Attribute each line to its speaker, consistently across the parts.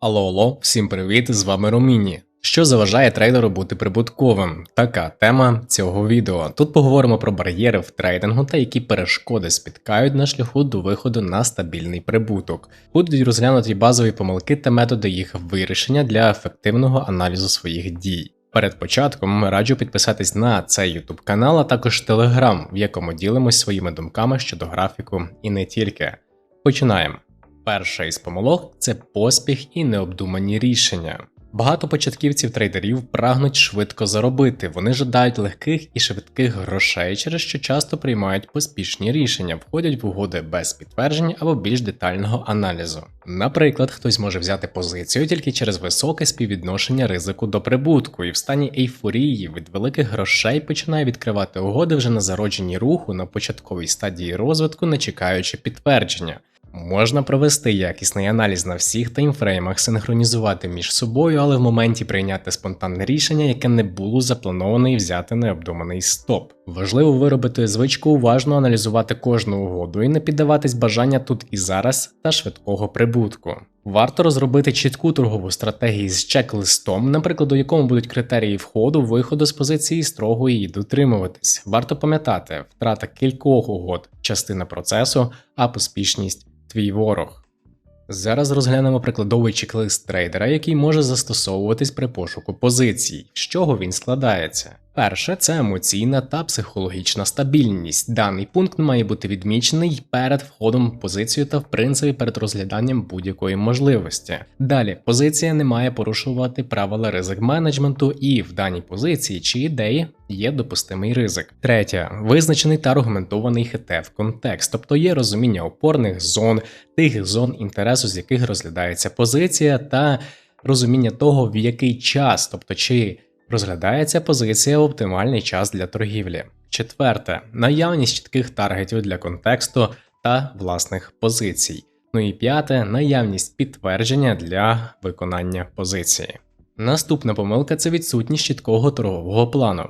Speaker 1: Алло, алло, всім привіт! З вами Роміні. Що заважає трейдеру бути прибутковим? Така тема цього відео. Тут поговоримо про бар'єри в трейдингу та які перешкоди спіткають на шляху до виходу на стабільний прибуток. Будуть розглянуті базові помилки та методи їх вирішення для ефективного аналізу своїх дій. Перед початком раджу підписатись на цей YouTube канал, а також Telegram, в якому ділимось своїми думками щодо графіку і не тільки. Починаємо. Перша із помилок це поспіх і необдумані рішення. Багато початківців трейдерів прагнуть швидко заробити, вони жадають легких і швидких грошей, через що часто приймають поспішні рішення, входять в угоди без підтверджень або більш детального аналізу. Наприклад, хтось може взяти позицію тільки через високе співвідношення ризику до прибутку, і в стані ейфорії від великих грошей починає відкривати угоди вже на зародженні руху на початковій стадії розвитку, не чекаючи підтвердження. Можна провести якісний аналіз на всіх таймфреймах, синхронізувати між собою, але в моменті прийняти спонтанне рішення, яке не було заплановане і взяти необдуманий стоп. Важливо виробити звичку уважно аналізувати кожну угоду і не піддаватись бажання тут і зараз та швидкого прибутку. Варто розробити чітку торгову стратегію з чек-листом, наприклад, у якому будуть критерії входу, виходу з позиції, строго її дотримуватись. Варто пам'ятати, втрата кількох угод, частина процесу, а поспішність твій ворог. Зараз розглянемо прикладовий чек-лист трейдера, який може застосовуватись при пошуку позицій. З чого він складається? Перше це емоційна та психологічна стабільність. Даний пункт має бути відмічений перед входом в позицію та, в принципі, перед розгляданням будь-якої можливості. Далі позиція не має порушувати правила ризик менеджменту, і в даній позиції чи ідеї є допустимий ризик. Третє визначений та аргументований хетев контекст, тобто є розуміння опорних зон, тих зон інтересу, з яких розглядається позиція, та розуміння того, в який час, тобто чи Розглядається позиція в оптимальний час для торгівлі. Четверте наявність чітких таргетів для контексту та власних позицій. Ну і п'яте наявність підтвердження для виконання позиції. Наступна помилка це відсутність чіткого торгового плану.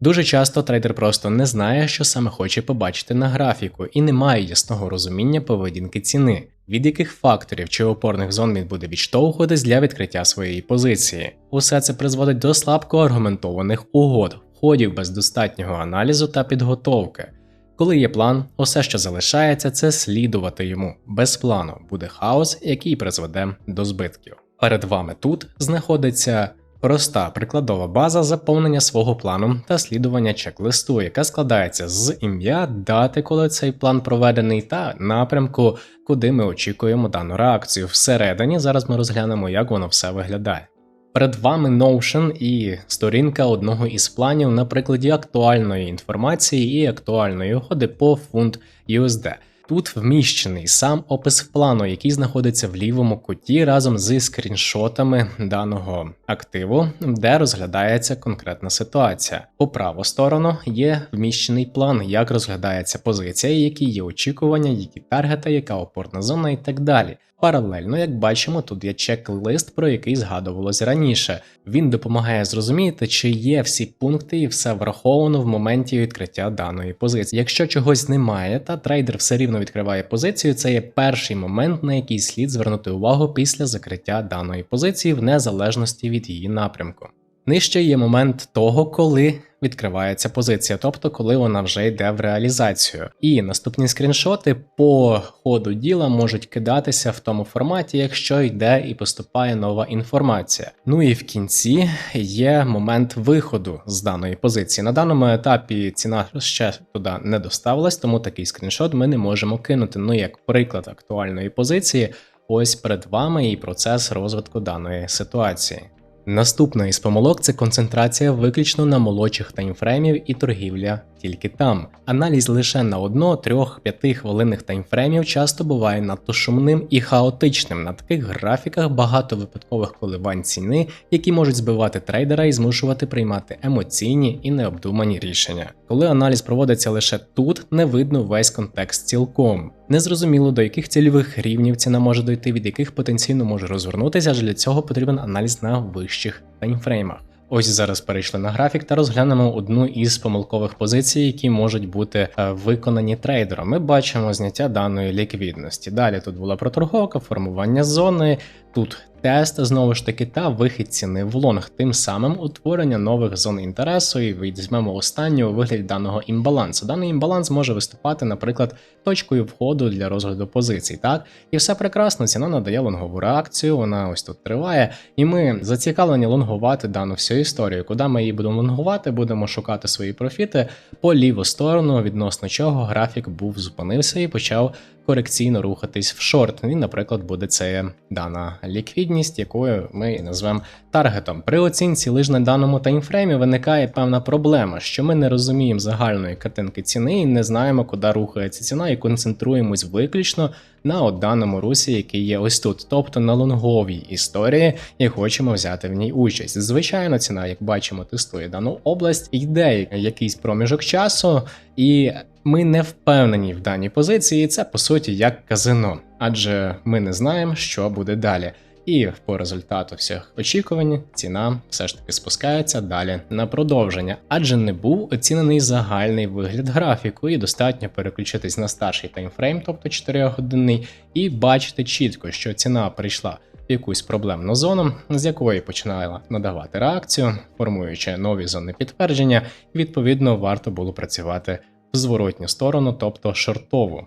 Speaker 1: Дуже часто трейдер просто не знає, що саме хоче побачити на графіку, і не має ясного розуміння поведінки ціни, від яких факторів чи опорних зон він буде відштовхуватись для відкриття своєї позиції. Усе це призводить до слабко аргументованих угод, входів без достатнього аналізу та підготовки. Коли є план, усе, що залишається, це слідувати йому. Без плану буде хаос, який призведе до збитків. Перед вами тут знаходиться Проста прикладова база заповнення свого плану та слідування чек-листу, яка складається з ім'я, дати, коли цей план проведений, та напрямку, куди ми очікуємо дану реакцію. Всередині зараз ми розглянемо, як воно все виглядає. Перед вами Notion і сторінка одного із планів на прикладі актуальної інформації і актуальної угоди по фунт USD. Тут вміщений сам опис плану, який знаходиться в лівому куті разом зі скріншотами даного активу, де розглядається конкретна ситуація. По праву сторону є вміщений план, як розглядається позиція, які є очікування, які таргети, яка опорна зона і так далі. Паралельно, як бачимо, тут є чек-лист, про який згадувалось раніше. Він допомагає зрозуміти, чи є всі пункти і все враховано в моменті відкриття даної позиції. Якщо чогось немає, та трейдер все рівно відкриває позицію, це є перший момент, на який слід звернути увагу після закриття даної позиції, в незалежності від її напрямку. Нижче є момент того, коли відкривається позиція, тобто коли вона вже йде в реалізацію. І наступні скріншоти по ходу діла можуть кидатися в тому форматі, якщо йде і поступає нова інформація. Ну і в кінці є момент виходу з даної позиції. На даному етапі ціна ще туди не доставилась, тому такий скріншот ми не можемо кинути. Ну як приклад актуальної позиції. Ось перед вами і процес розвитку даної ситуації. Наступна із помилок це концентрація виключно на молодших таймфреймів і торгівля тільки там. Аналіз лише на 1, 3, 5 хвилинних таймфреймів часто буває надто шумним і хаотичним. На таких графіках багато випадкових коливань ціни, які можуть збивати трейдера і змушувати приймати емоційні і необдумані рішення. Коли аналіз проводиться лише тут, не видно весь контекст цілком. Незрозуміло до яких цільових рівнів ціна може дойти, від яких потенційно може розвернутися, аж для цього потрібен аналіз на вищих таймфреймах. Ось зараз перейшли на графік та розглянемо одну із помилкових позицій, які можуть бути е, виконані трейдером. Ми бачимо зняття даної ліквідності. Далі тут була проторговка, формування зони, тут тест знову ж таки та вихід ціни в лонг, тим самим утворення нових зон інтересу. І візьмемо останню у вигляді даного імбалансу. Даний імбаланс може виступати, наприклад, точкою входу для розгляду позицій. Так і все прекрасно. Ціна надає лонгову реакцію. Вона ось тут триває, і ми зацікавлені лонгувати дану всю історію. Куди ми її будемо лонгувати, будемо шукати свої профіти по ліву сторону, відносно чого графік був зупинився і почав корекційно рухатись в шорт. І, наприклад, буде це дана ліквідність, якою ми і назвемо таргетом. При оцінці лише на даному таймфреймі виникає певна проблема, що ми не розуміємо загальної картинки ціни і не знаємо, куди рухається ціна, і концентруємось виключно на от даному русі, який є ось тут, тобто на лонговій історії, і хочемо взяти в ній участь. Звичайно, ціна, як бачимо, тестує дану область, йде якийсь проміжок часу, і ми не впевнені в даній позиції. і Це по суті як казино, адже ми не знаємо, що буде далі. І по результату всіх очікувань ціна все ж таки спускається далі на продовження, адже не був оцінений загальний вигляд графіку, і достатньо переключитись на старший таймфрейм, тобто 4 годинний, і бачити чітко, що ціна прийшла якусь проблемну зону, з якої починала надавати реакцію, формуючи нові зони підтвердження, відповідно варто було працювати в зворотню сторону, тобто шортову.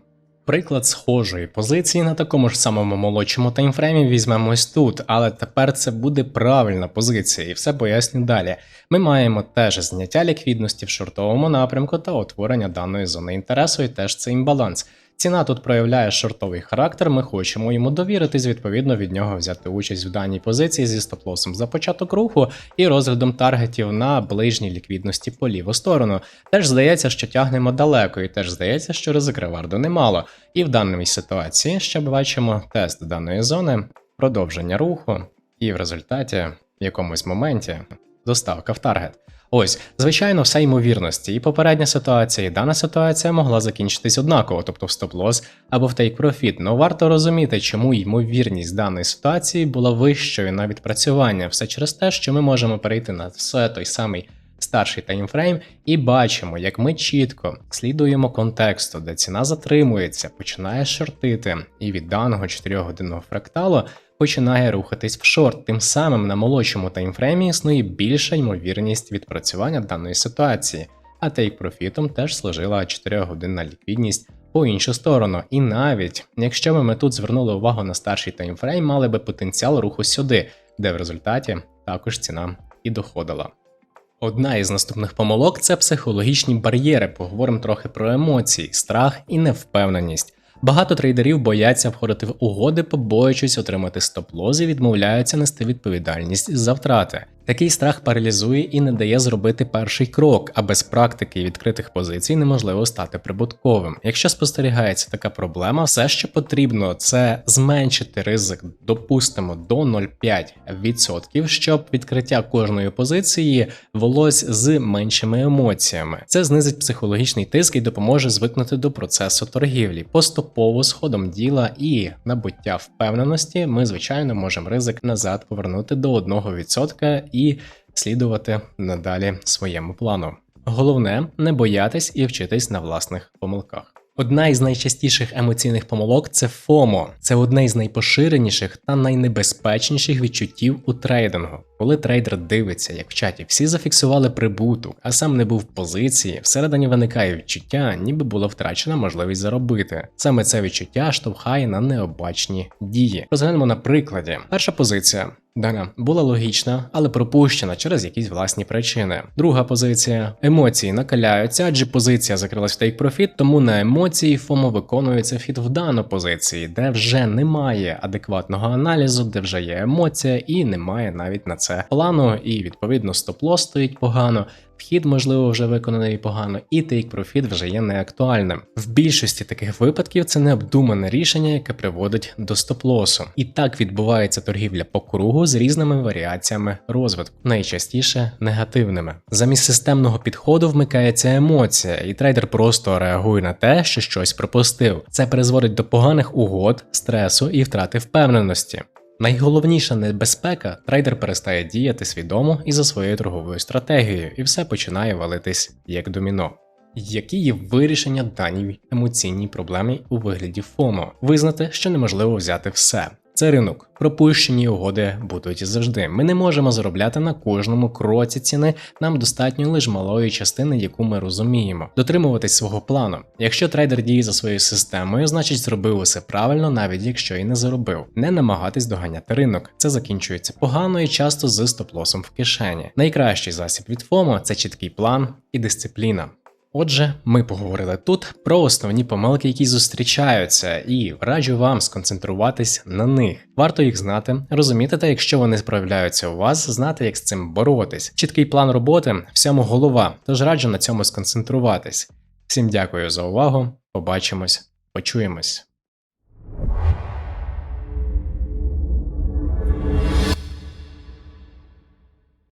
Speaker 1: Приклад схожої позиції на такому ж самому молодшому таймфреймі візьмемо ось тут, але тепер це буде правильна позиція, і все поясню далі. Ми маємо теж зняття ліквідності в шортовому напрямку та утворення даної зони інтересу, і теж це імбаланс. Ціна тут проявляє шортовий характер, ми хочемо йому довіритись, відповідно від нього взяти участь в даній позиції зі стоп-лосом за початок руху і розглядом таргетів на ближній ліквідності по ліву сторону. Теж здається, що тягнемо далеко, і теж здається, що ризик реварду немало. І в даній ситуації ще бачимо тест даної зони, продовження руху, і в результаті в якомусь моменті доставка в таргет. Ось, звичайно, все ймовірності. І попередня ситуація, і дана ситуація могла закінчитись однаково, тобто в стоп-лосс або в тейк-профіт. Но варто розуміти, чому ймовірність даної ситуації була вищою на відпрацювання. Все через те, що ми можемо перейти на все той самий старший таймфрейм і бачимо, як ми чітко слідуємо контексту, де ціна затримується, починає шортити, і від даного 4-годинного фракталу починає рухатись в шорт. Тим самим на молодшому таймфреймі існує більша ймовірність відпрацювання даної ситуації, а тейк-профітом теж служила 4-годинна ліквідність. По іншу сторону, і навіть якщо би ми тут звернули увагу на старший таймфрейм, мали би потенціал руху сюди, де в результаті також ціна і доходила. Одна із наступних помилок це психологічні бар'єри. Поговоримо трохи про емоції, страх і невпевненість. Багато трейдерів бояться входити в угоди, побоюючись отримати стоп-лози, відмовляються нести відповідальність за втрати. Такий страх паралізує і не дає зробити перший крок, а без практики і відкритих позицій неможливо стати прибутковим. Якщо спостерігається така проблема, все, що потрібно, це зменшити ризик, допустимо, до 0,5%, щоб відкриття кожної позиції велось з меншими емоціями. Це знизить психологічний тиск і допоможе звикнути до процесу торгівлі. Поступово з ходом діла і набуття впевненості, ми звичайно можемо ризик назад повернути до 1% і слідувати надалі своєму плану. Головне не боятись і вчитись на власних помилках. Одна із найчастіших емоційних помилок це ФОМО. Це одне із найпоширеніших та найнебезпечніших відчуттів у трейдингу. Коли трейдер дивиться, як в чаті всі зафіксували прибуток, а сам не був в позиції, всередині виникає відчуття, ніби була втрачена можливість заробити. Саме це відчуття штовхає на необачні дії. Розглянемо на прикладі. Перша позиція. Дана була логічна, але пропущена через якісь власні причини. Друга позиція емоції накаляються, адже позиція закрилась в тейк-профіт, тому на емоції ФОМО виконується фіт в дану позиції, де вже немає адекватного аналізу, де вже є емоція, і немає навіть на це плану. І відповідно стоп-лосс стоїть погано. Вхід, можливо, вже виконаний погано, і take profit вже є неактуальним. В більшості таких випадків це необдумане рішення, яке приводить до стоп-лосу. І так відбувається торгівля по кругу з різними варіаціями розвитку, найчастіше негативними. Замість системного підходу вмикається емоція, і трейдер просто реагує на те, що щось пропустив. Це призводить до поганих угод, стресу і втрати впевненості. Найголовніша небезпека трейдер перестає діяти свідомо і за своєю торговою стратегією, і все починає валитись як доміно. Які є вирішення даній емоційній проблеми у вигляді ФОМО? Визнати, що неможливо взяти все. Це ринок. Пропущені угоди будуть завжди. Ми не можемо заробляти на кожному кроці ціни. Нам достатньо лише малої частини, яку ми розуміємо. Дотримуватись свого плану. Якщо трейдер діє за своєю системою, значить зробив усе правильно, навіть якщо і не заробив. Не намагатись доганяти ринок. Це закінчується погано і часто з стоп-лосом в кишені. Найкращий засіб від ФОМО – це чіткий план і дисципліна. Отже, ми поговорили тут про основні помилки, які зустрічаються, і раджу вам сконцентруватись на них. Варто їх знати, розуміти, та якщо вони справляються у вас, знати, як з цим боротись. Чіткий план роботи всьому голова, тож раджу на цьому сконцентруватись. Всім дякую за увагу. Побачимось, почуємось.